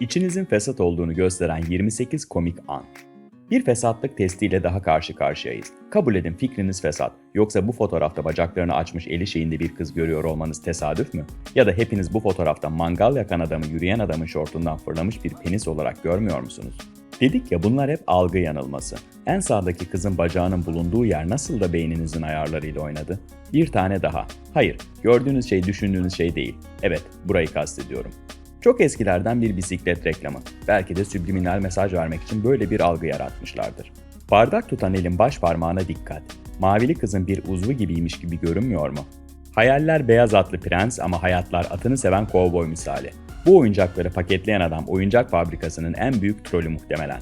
İçinizin fesat olduğunu gösteren 28 komik an. Bir fesatlık testiyle daha karşı karşıyayız. Kabul edin fikriniz fesat. Yoksa bu fotoğrafta bacaklarını açmış eli şeyinde bir kız görüyor olmanız tesadüf mü? Ya da hepiniz bu fotoğrafta mangal yakan adamı yürüyen adamın şortundan fırlamış bir penis olarak görmüyor musunuz? Dedik ya bunlar hep algı yanılması. En sağdaki kızın bacağının bulunduğu yer nasıl da beyninizin ayarlarıyla oynadı? Bir tane daha. Hayır, gördüğünüz şey düşündüğünüz şey değil. Evet, burayı kastediyorum. Çok eskilerden bir bisiklet reklamı. Belki de subliminal mesaj vermek için böyle bir algı yaratmışlardır. Bardak tutan elin baş parmağına dikkat. Mavili kızın bir uzvu gibiymiş gibi görünmüyor mu? Hayaller beyaz atlı prens ama hayatlar atını seven kovboy misali. Bu oyuncakları paketleyen adam oyuncak fabrikasının en büyük trolü muhtemelen.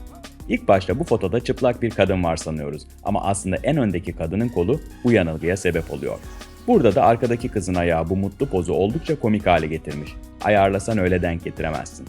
İlk başta bu fotoda çıplak bir kadın var sanıyoruz ama aslında en öndeki kadının kolu bu yanılgıya sebep oluyor. Burada da arkadaki kızın ayağı bu mutlu pozu oldukça komik hale getirmiş. Ayarlasan öyle denk getiremezsin.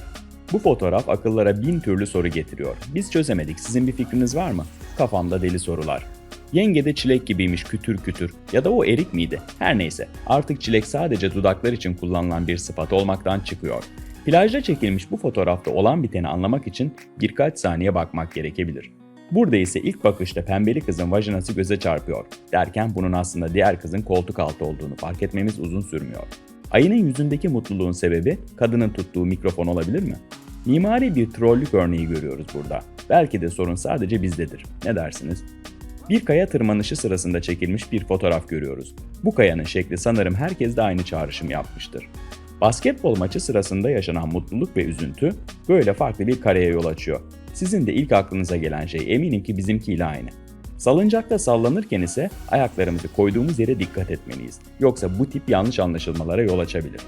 Bu fotoğraf akıllara bin türlü soru getiriyor. Biz çözemedik. Sizin bir fikriniz var mı? Kafamda deli sorular. Yenge de çilek gibiymiş kütür kütür. Ya da o erik miydi? Her neyse. Artık çilek sadece dudaklar için kullanılan bir sıfat olmaktan çıkıyor. Plajda çekilmiş bu fotoğrafta olan biteni anlamak için birkaç saniye bakmak gerekebilir. Burada ise ilk bakışta pembeli kızın vajinası göze çarpıyor. Derken bunun aslında diğer kızın koltuk altı olduğunu fark etmemiz uzun sürmüyor. Ayının yüzündeki mutluluğun sebebi kadının tuttuğu mikrofon olabilir mi? Mimari bir trollük örneği görüyoruz burada. Belki de sorun sadece bizdedir. Ne dersiniz? Bir kaya tırmanışı sırasında çekilmiş bir fotoğraf görüyoruz. Bu kayanın şekli sanırım herkes de aynı çağrışım yapmıştır. Basketbol maçı sırasında yaşanan mutluluk ve üzüntü böyle farklı bir kareye yol açıyor. Sizin de ilk aklınıza gelen şey eminim ki bizimkiyle aynı. Salıncakta sallanırken ise ayaklarımızı koyduğumuz yere dikkat etmeliyiz. Yoksa bu tip yanlış anlaşılmalara yol açabilir.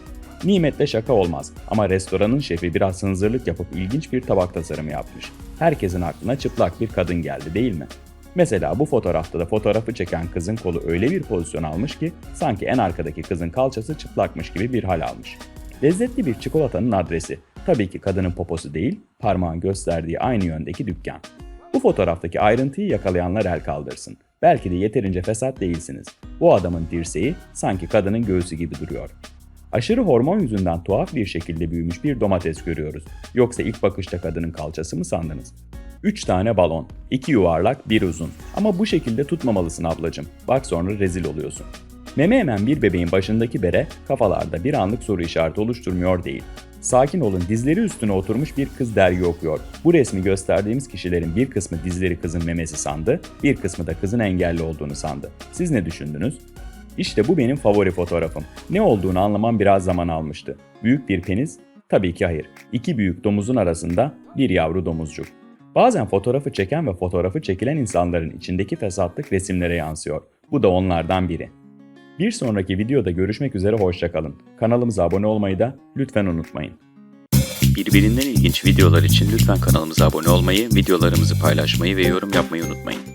Nimetle şaka olmaz ama restoranın şefi biraz hınzırlık yapıp ilginç bir tabak tasarımı yapmış. Herkesin aklına çıplak bir kadın geldi değil mi? Mesela bu fotoğrafta da fotoğrafı çeken kızın kolu öyle bir pozisyon almış ki sanki en arkadaki kızın kalçası çıplakmış gibi bir hal almış. Lezzetli bir çikolatanın adresi. Tabii ki kadının poposu değil, parmağın gösterdiği aynı yöndeki dükkan. Bu fotoğraftaki ayrıntıyı yakalayanlar el kaldırsın. Belki de yeterince fesat değilsiniz. Bu adamın dirseği sanki kadının göğsü gibi duruyor. Aşırı hormon yüzünden tuhaf bir şekilde büyümüş bir domates görüyoruz. Yoksa ilk bakışta kadının kalçası mı sandınız? 3 tane balon, 2 yuvarlak, 1 uzun. Ama bu şekilde tutmamalısın ablacım. Bak sonra rezil oluyorsun. Meme emen bir bebeğin başındaki bere kafalarda bir anlık soru işareti oluşturmuyor değil. Sakin olun dizleri üstüne oturmuş bir kız dergi okuyor. Bu resmi gösterdiğimiz kişilerin bir kısmı dizleri kızın memesi sandı, bir kısmı da kızın engelli olduğunu sandı. Siz ne düşündünüz? İşte bu benim favori fotoğrafım. Ne olduğunu anlamam biraz zaman almıştı. Büyük bir penis? Tabii ki hayır. İki büyük domuzun arasında bir yavru domuzcuk. Bazen fotoğrafı çeken ve fotoğrafı çekilen insanların içindeki fesatlık resimlere yansıyor. Bu da onlardan biri. Bir sonraki videoda görüşmek üzere hoşçakalın. Kanalımıza abone olmayı da lütfen unutmayın. Birbirinden ilginç videolar için lütfen kanalımıza abone olmayı, videolarımızı paylaşmayı ve yorum yapmayı unutmayın.